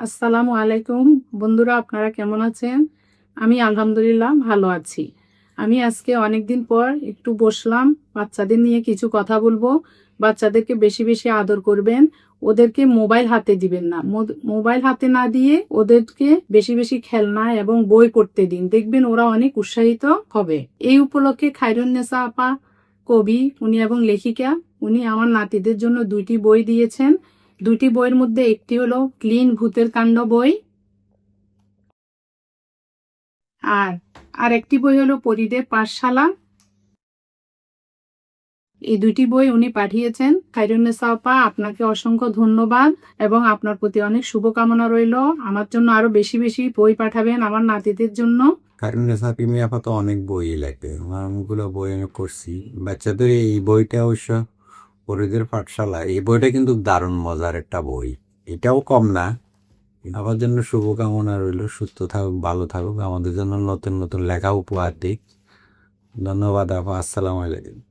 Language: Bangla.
আসসালামু আলাইকুম। বন্ধুরা, আপনারা কেমন আছেন? আমি আলহামদুলিল্লাহ ভালো আছি। আমি আজকে অনেকদিন পর একটু বসলাম। বাচ্চাদের নিয়ে কিছু কথা বলব। বাচ্চাদেরকে বেশি বেশি আদর করবেন। ওদেরকে মোবাইল হাতে দিবেন না। মোবাইল হাতে না দিয়ে ওদেরকে বেশি বেশি খেলনা এবং বই পড়তে দিন। দেখবেন ওরা অনেক উৎসাহিত হবে। এই উপলক্ষে খাইরুন্নেসা আপা, কবি, উনি এবং লেখিকা, উনি আমার নাতিদের জন্য দুইটি বই দিয়েছেন। দুটি বইয়ের মধ্যে একটি হলো ক্লিন ভূতের কাণ্ড বই, আর আর একটি বই হলো পরিদেব পাঠশালা। এই দুটি বই উনি পাঠিয়েছেন। খাইরুন্নেসা আপা আপনাকে অসংখ্য ধন্যবাদ এবং আপনার প্রতি অনেক শুভকামনা রইল। আমার জন্য আরও বেশি বেশি বই পাঠাবেন আমার নাতিদের জন্য। আপাতত অনেক বই লাগবে অনেকগুলো বই আমি করছি। বাচ্চাদের এই বইটা অবশ্য পরিদের পাঠশালা। এই বইটা কিন্তু দারুণ মজার একটা বই। এটাও কম না। আমার জন্য শুভকামনা রইল। সুস্থ থাকুক, ভালো থাকুক। আমাদের জন্য নতুন নতুন লেখা উপহার দিক। ধন্যবাদ আপা। আসসালামু আলাইকুম।